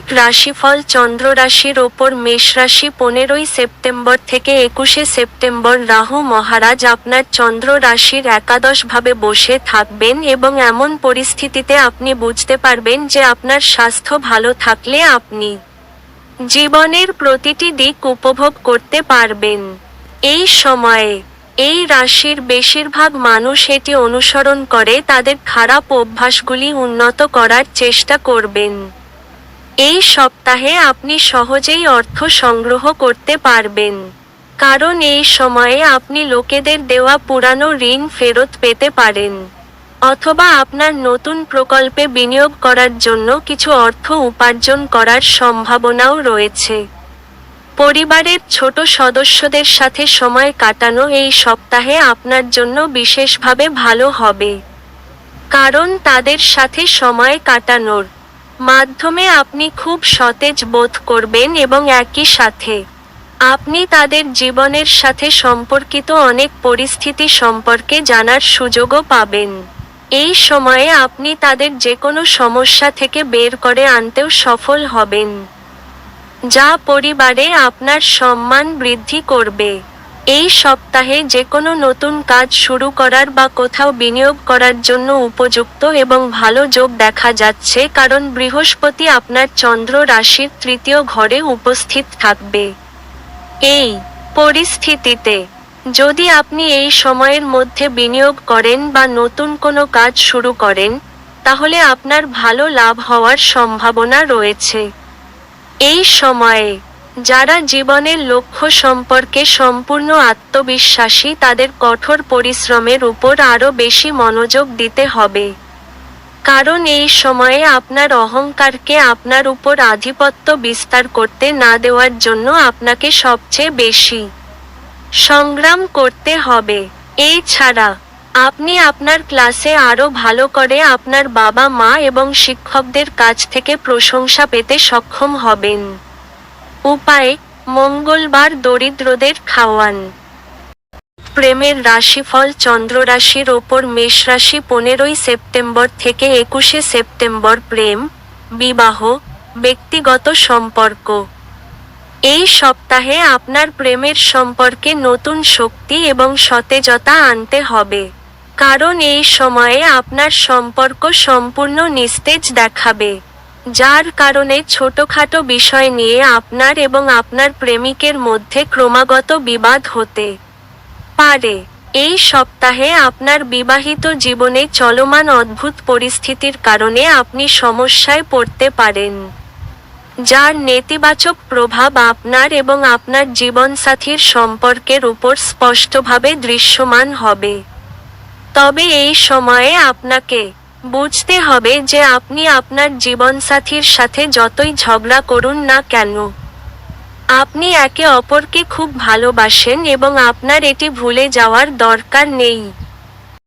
দৈনিক রাশিফল চন্দ্র রাশির ওপর মেষ রাশি পনেরোই সেপ্টেম্বর থেকে একুশে সেপ্টেম্বর রাহু মহারাজ আপনার চন্দ্র রাশির একাদশ ভাবে বসে থাকবেন এবং এমন পরিস্থিতিতে আপনি বুঝতে পারবেন যে আপনার স্বাস্থ্য ভালো থাকলে আপনি জীবনের প্রতিটি দিক উপভোগ করতে পারবেন। এই সময়ে এই রাশির বেশিরভাগ মানুষ এটি অনুসরণ করে তাদের খারাপ অভ্যাসগুলি উন্নত করার চেষ্টা করবেন। এই সপ্তাহে আপনি সহজেই অর্থ সংগ্রহ করতে পারবেন। কারণ এই সময়ে আপনি লোকেদের দেওয়া পুরানো ঋণ ফেরত পেতে পারেন। অথবা আপনার নতুন প্রকল্পে বিনিয়োগ করার জন্য কিছু অর্থ উপার্জন করার সম্ভাবনাও রয়েছে। পরিবারের ছোট সদস্যদের সাথে সময় কাটানো এই সপ্তাহে আপনার জন্য বিশেষভাবে ভালো হবে। কারণ তাদের সাথে সময় কাটানোর মাধ্যমে আপনি খুব সতেজ বোধ করবেন এবং একই সাথে আপনি তাদের জীবনের সাথে সম্পর্কিত অনেক পরিস্থিতি সম্পর্কে জানার সুযোগও পাবেন। এই সময়ে আপনি তাদের যে কোনো সমস্যা থেকে বের করে আনতেও সফল হবেন, যা পরিবারে আপনার সম্মান বৃদ্ধি করবে। এই সপ্তাহে যে কোনো নতুন কাজ শুরু করার বা কোথাও বিনিয়োগ করার জন্য উপযুক্ত এবং ভালো যোগ দেখা যাচ্ছে কারণ বৃহস্পতি আপনার চন্দ্র রাশির তৃতীয় ঘরে উপস্থিত থাকবে। এই পরিস্থিতিতে যদি আপনি এই সময়ের মধ্যে বিনিয়োগ করেন বা নতুন কোনো কাজ শুরু করেন, তাহলে আপনার ভালো লাভ হওয়ার সম্ভাবনা রয়েছে। এই সময়ে যারা জীবনের লক্ষ্য সম্পর্কে সম্পূর্ণ আত্মবিশ্বাসী, তাদের কঠোর পরিশ্রমের উপর আরও বেশি মনোযোগ দিতে হবে। কারণ এই সময়ে আপনার অহংকারকে আপনার উপর আধিপত্য বিস্তার করতে না দেওয়ার জন্য আপনাকে সবচেয়ে বেশি সংগ্রাম করতে হবে। এই ছাড়া আপনি আপনার ক্লাসে আরও ভালো করে আপনার বাবা মা এবং শিক্ষকদের কাছ থেকে প্রশংসা পেতে সক্ষম হবেন। উপায় মঙ্গলবার দরিদ্রদের খাওয়ান। প্রেমের রাশিফল চন্দ্র রাশির ওপর মেষ রাশি পনেরোই সেপ্টেম্বর থেকে একুশে সেপ্টেম্বর প্রেম, বিবাহ, ব্যক্তিগত সম্পর্ক। এই সপ্তাহে আপনার প্রেমের সম্পর্কে নতুন শক্তি এবং সতেজতা আনতে হবে। কারণ এই সময়ে আপনার সম্পর্ক সম্পূর্ণ নিস্তেজ দেখাবে। যার কারণে ছোটখাটো বিষয় নিয়ে আপনার এবং আপনার প্রেমিকের মধ্যে ক্রমাগত বিবাদ হতে পারে। এই সপ্তাহে আপনার বিবাহিত জীবনে চলমান অদ্ভুত পরিস্থিতির কারণে আপনি সমস্যায় পড়তে পারেন, যার নেতিবাচক প্রভাব আপনার এবং আপনার জীবনসাথীর সম্পর্কের উপর স্পষ্টভাবে দৃশ্যমান হবে। তবে এই সময়ে আপনাকে বুঝতে হবে যে আপনি আপনার জীবনসাথীর সাথে যতই ঝগড়া করুন না কেন। আপনি একে অপরকে খুব ভালোবাসেন এবং আপনার এটি ভুলে যাওয়ার দরকার নেই।